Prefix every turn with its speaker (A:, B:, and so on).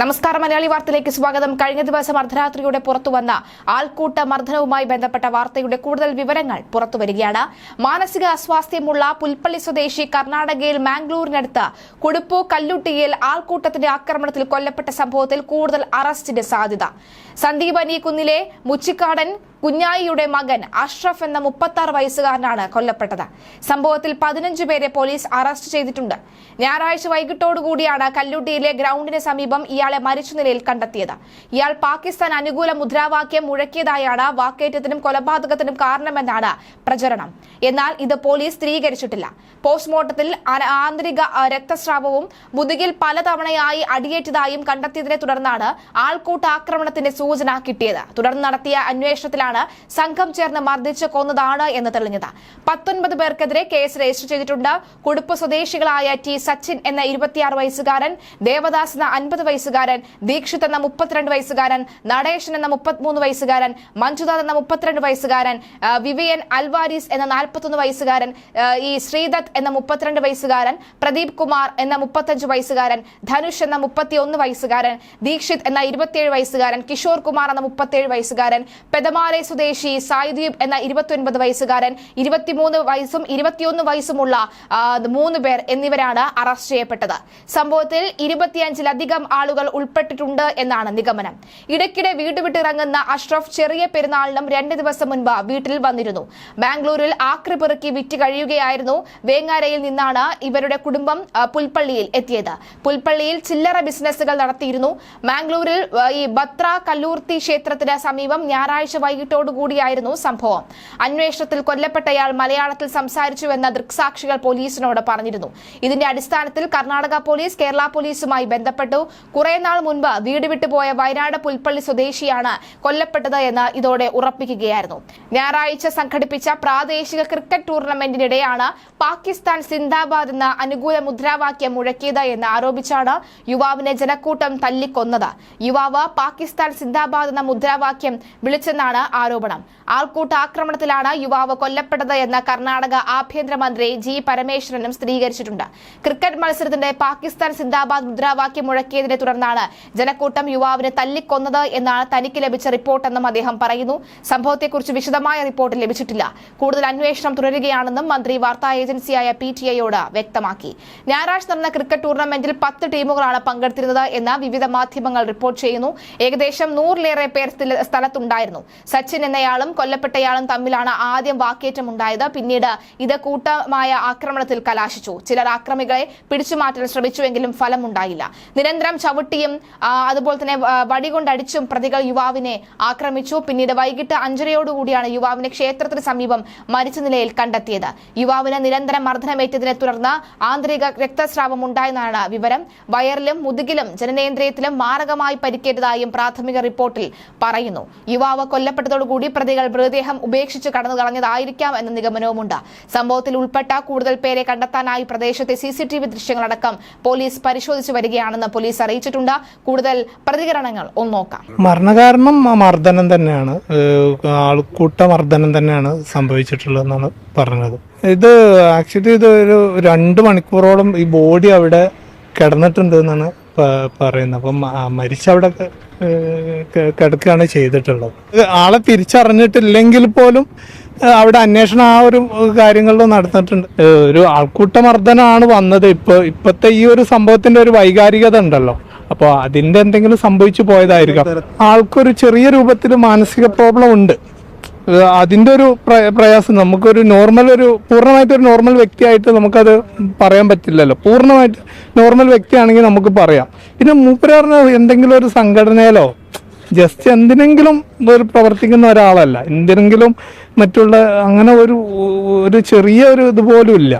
A: നമസ്കാരം മലയാളി വാർത്തയിലേക്ക് സ്വാഗതം. കഴിഞ്ഞ ദിവസം അർദ്ധരാത്രിയോടെ പുറത്തുവന്ന ആൾക്കൂട്ട മർദ്ദനവുമായി ബന്ധപ്പെട്ട വാർത്തയുടെ കൂടുതൽ വിവരങ്ങൾ പുറത്തുവരികയാണ്. മാനസിക അസ്വാസ്ഥ്യമുള്ള പുൽപ്പള്ളി സ്വദേശി കർണാടകയിൽ മാംഗ്ലൂരിനടുത്ത് കുടുപ്പു കല്ലുട്ടിയിൽ ആൾക്കൂട്ടത്തിന്റെ ആക്രമണത്തിൽ കൊല്ലപ്പെട്ട സംഭവത്തിൽ കൂടുതൽ അറസ്റ്റിന്റെ സാധ്യത. സന്ദീപ് അനീകുന്നിലെ മുച്ചിക്കാടൻ കുഞ്ഞായിയുടെ മകൻ അഷ്റഫ് എന്ന മുപ്പത്തി ആറ് വയസ്സുകാരനാണ് കൊല്ലപ്പെട്ടത്. സംഭവത്തിൽ പതിനഞ്ച് പേരെ പോലീസ് അറസ്റ്റ് ചെയ്തിട്ടുണ്ട്. ഞായറാഴ്ച വൈകിട്ടോടുകൂടിയാണ് കല്ലുട്ടിയിലെ ഗ്രൗണ്ടിന് സമീപം ഇയാളെ മരിച്ച നിലയിൽ കണ്ടെത്തിയത്. ഇയാൾ പാകിസ്ഥാൻ അനുകൂല മുദ്രാവാക്യം മുഴക്കിയതായാണ് വാക്കേറ്റത്തിനും കൊലപാതകത്തിനും കാരണമെന്നാണ് പ്രചരണം. എന്നാൽ ഇത് പോലീസ് സ്ഥിരീകരിച്ചിട്ടില്ല. പോസ്റ്റ്മോർട്ടത്തിൽ ആന്തരിക രക്തസ്രാവവും മുതുകിൽ പലതവണയായി അടിയേറ്റതായും കണ്ടെത്തിയതിനെ തുടർന്നാണ് ആൾക്കൂട്ട ആക്രമണത്തിന്റെ സൂചന കിട്ടിയത്. തുടർന്ന് നടത്തിയ അന്വേഷണത്തിലാണ് സംഘം ചേർന്ന് മർദ്ദിച്ച് കൊന്നതാണ് എന്ന് തെളിഞ്ഞത്. പത്തൊൻപത് പേർക്കെതിരെ കേസ് രജിസ്റ്റർ ചെയ്തിട്ടുണ്ട്. കുടുപ്പ് സ്വദേശികളായ ടി സച്ചിൻ എന്ന ഇരുപത്തിയാറ് വയസ്സുകാരൻ ദേവദാസ് എന്ന അൻപത് വയസ്സുകാരൻ ദീക്ഷിത് എന്ന മുപ്പത്തിരണ്ട് വയസ്സുകാരൻ നടേശൻ എന്ന മുപ്പത്തിമൂന്ന് വയസ്സുകാരൻ മഞ്ജുനാഥ് എന്ന മുപ്പത്തിരണ്ട് വയസ്സുകാരൻ വിവിയൻ അൽവാരിസ് എന്ന നാൽപ്പത്തൊന്ന് വയസ്സുകാരൻ ഈ ശ്രീദത്ത് എന്ന മുപ്പത്തിരണ്ട് വയസ്സുകാരൻ പ്രദീപ് കുമാർ എന്ന മുപ്പത്തഞ്ച് വയസ്സുകാരൻ ധനുഷ് എന്ന മുപ്പത്തിയൊന്ന് വയസ്സുകാരൻ ദീക്ഷിത് എന്ന ഇരുപത്തിയേഴ് വയസ്സുകാരൻ കിഷോർ കുമാർ എന്ന മുപ്പത്തിയേഴ് വയസ്സുകാരൻ പെദമാലെ സ്വദേശി സായിദ്വീപ് എന്ന ഇരുപത്തിയൊൻപത് വയസ്സുകാരൻ ഇരുപത്തിമൂന്ന് വയസ്സും ഇരുപത്തിയൊന്ന് വയസ്സുമുള്ള മൂന്ന് പേർ എന്നിവരാണ് അറസ്റ്റ് ചെയ്യപ്പെട്ടത്. സംഭവത്തിൽ ഇരുപത്തിയഞ്ചിലധികം ആളുകൾ ഉൾപ്പെട്ടിട്ടുണ്ട് എന്നാണ് നിഗമനം. ഇടയ്ക്കിടെ വീട് വിട്ടിറങ്ങുന്ന അഷ്റഫ് ചെറിയ പെരുന്നാളിനും രണ്ട് ദിവസം മുൻപ് വീട്ടിൽ വന്നിരുന്നു. ബാംഗ്ലൂരിൽ ആക്രി പെറുക്കി വിറ്റ് കഴിയുകയായിരുന്നു. വേങ്ങാരയിൽ നിന്നാണ് ഇവരുടെ കുടുംബം പുൽപ്പള്ളിയിൽ എത്തിയത്. പുൽപ്പള്ളിയിൽ ചില്ലറ ബിസിനസ്സുകൾ നടത്തിയിരുന്നു. മാംഗ്ലൂരിൽ ഈ ബത്ര കല്ലൂർത്തി ക്ഷേത്രത്തിന് സമീപം ഞായറാഴ്ച വൈകിട്ടോടുകൂടിയായിരുന്നു സംഭവം. അന്വേഷണത്തിൽ കൊല്ലപ്പെട്ടയാൾ മലയാളത്തിൽ സംസാരിച്ചുവെന്ന ദൃക്സാക്ഷികൾ പോലീസിനോട് പറഞ്ഞിരുന്നു. ഇതിന്റെ അടിസ്ഥാനത്തിൽ കർണാടക പോലീസ് കേരള പോലീസുമായി ബന്ധപ്പെട്ടു. കുറെ നാൾ മുൻപ് വീട് വിട്ടുപോയ വയനാട് പുൽപ്പള്ളി സ്വദേശിയാണ് കൊല്ലപ്പെട്ടത് എന്ന് ഇതോടെ ഉറപ്പിക്കുകയായിരുന്നു. ഞായറാഴ്ച സംഘടിപ്പിച്ച പ്രാദേശിക ക്രിക്കറ്റ് ടൂർണമെന്റിനിടെയാണ് പാകിസ്ഥാൻ സിന്ദാബാദ് എന്ന അനുകൂല മുദ്രാവാക്യം മുഴക്കിയത് എന്ന് ആരോപിച്ചാണ് യുവാവിനെ ജനക്കൂട്ടം തല്ലിക്കൊന്നത്. യുവാവ് പാകിസ്ഥാൻ സിന്ദാബാദ് എന്ന മുദ്രാവാക്യം വിളിച്ചെന്നാണ് ആരോപണം. ആൾക്കൂട്ട ആക്രമണത്തിലാണ് യുവാവ് കൊല്ലപ്പെട്ടത് എന്ന് കർണാടക ആഭ്യന്തരമന്ത്രി ജി പരമേശ്വരനും സ്ഥിരീകരിച്ചിട്ടുണ്ട്. ക്രിക്കറ്റ് മത്സരത്തിന്റെ പാകിസ്ഥാൻ സിന്ദാബാദ് മുദ്രാവാക്യം മുഴക്കിയതിനെ തുടർന്നാണ് ജനക്കൂട്ടം യുവാവിനെ തല്ലിക്കൊന്നത് എന്നാണ് തനിക്ക് ലഭിച്ച റിപ്പോർട്ടെന്നും അദ്ദേഹം പറയുന്നു. സംഭവത്തെക്കുറിച്ച് വിശദമായ റിപ്പോർട്ട് ലഭിച്ചിട്ടില്ല. കൂടുതൽ അന്വേഷണം തുടരുകയാണെന്നും മന്ത്രി വാർത്താ ഏജൻസിയായ പി ടി ഐയോട് വ്യക്തമാക്കി. ഞായറാഴ്ച നടന്ന ക്രിക്കറ്റ് ടൂർണമെന്റിൽ പത്ത് ടീമുകളാണ് പങ്കെടുത്തിരുന്നത് എന്ന് വിവിധ മാധ്യമങ്ങൾ റിപ്പോർട്ട് ചെയ്യുന്നു. ഏകദേശം നൂറിലേറെ പേർ സ്ഥലത്തുണ്ടായിരുന്നു. എന്നയാളും കൊല്ലപ്പെട്ടയാളും തമ്മിലാണ് ആദ്യം വാക്കേറ്റം ഉണ്ടായത് പിന്നീട് ഇത് കൂട്ടമായ ആക്രമണത്തിൽ കലാശിച്ചു. ചിലർ ആക്രമികളെ പിടിച്ചുമാറ്റാൻ ശ്രമിച്ചുവെങ്കിലും ഫലമുണ്ടായില്ല. നിരന്തരം ചവിട്ടിയും അതുപോലെ തന്നെ വടികൊണ്ടടിച്ചും പ്രതികൾ യുവാവിനെ ആക്രമിച്ചു. പിന്നീട് വൈകിട്ട് അഞ്ചരയോടുകൂടിയാണ് യുവാവിനെ ക്ഷേത്രത്തിന് സമീപം മരിച്ച നിലയിൽ കണ്ടെത്തിയത്. യുവാവിന് നിരന്തരം മർദ്ദനമേറ്റതിനെ തുടർന്ന് ആന്തരിക രക്തസ്രാവം ഉണ്ടായെന്നാണ് വിവരം. വയറിലും മുതുകിലും ജനനേന്ദ്രിയത്തിലും മാരകമായി പരിക്കേറ്റതായും പ്രാഥമിക റിപ്പോർട്ടിൽ പറയുന്നു. യുവാവ് കൊല്ലപ്പെട്ടതോടുകൂടി പ്രതികൾ മൃതദേഹം ഉപേക്ഷിച്ച് കടന്നു കളഞ്ഞതായിരിക്കാം എന്ന നിഗമനവുമുണ്ട്. സംഭവത്തിൽ ഉൾപ്പെട്ട കൂടുതൽ പേരെ കണ്ടെത്താനായി പ്രദേശത്തെ സിസിടിവി ദൃശ്യങ്ങളടക്കം പോലീസ് പരിശോധിച്ചു വരികയാണെന്ന് പോലീസ് അറിയിച്ചിട്ടുണ്ട്. കൂടുതൽ പ്രതികരണങ്ങൾ ഒന്ന് നോക്കാം.
B: മരണകാരണം മർദ്ദനം തന്നെയാണ്. ആൾക്കൂട്ട മർദ്ദനം തന്നെയാണ് സംഭവിച്ചിട്ടുള്ളതെന്നാണ് പറഞ്ഞത്. ഇത് ആക്ച്വലി ഇത് ഒരു രണ്ട് മണിക്കൂറോളം ഈ ബോഡി അവിടെ കിടന്നിട്ടുണ്ട് എന്നാണ് പറയുന്നത്. അപ്പം മരിച്ചവിടെ കിടക്കുകയാണ് ചെയ്തിട്ടുള്ളത്. ആളെ തിരിച്ചറിഞ്ഞിട്ടില്ലെങ്കിൽ പോലും അവിടെ അന്വേഷണം ആ ഒരു കാര്യങ്ങളിൽ നടന്നിട്ടുണ്ട്. ഒരു ആൾക്കൂട്ടമർദ്ദനാണ് വന്നത്. ഇപ്പൊ ഇപ്പത്തെ ഈ ഒരു സംഭവത്തിന്റെ ഒരു വൈകാരികത ഉണ്ടല്ലോ. അപ്പോൾ അതിന്റെ എന്തെങ്കിലും സംഭവിച്ചു പോയതായിരിക്കാം. ആൾക്കൊരു ചെറിയ രൂപത്തിൽ മാനസിക പ്രോബ്ലം ഉണ്ട്. അതിന്റെ ഒരു പ്ര- പ്രയാസം. നമുക്കൊരു നോർമൽ ഒരു പൂർണമായിട്ട് ഒരു നോർമൽ വ്യക്തിയായിട്ട് നമുക്കത് പറയാൻ പറ്റില്ലല്ലോ. പൂർണമായിട്ട് നോർമൽ വ്യക്തിയാണെങ്കിൽ നമുക്ക് പറയാം. പിന്നെ മൂപ്പരാറിന് എന്തെങ്കിലും ഒരു സംഘടനയിലോ ജസ്റ്റ് എന്തിനെങ്കിലും ഒരു പ്രവർത്തിക്കുന്ന ഒരാളല്ല. എന്തിനെങ്കിലും മറ്റുള്ള അങ്ങനെ ഒരു ഒരു ചെറിയ ഒരു ഇതുപോലും ഇല്ല.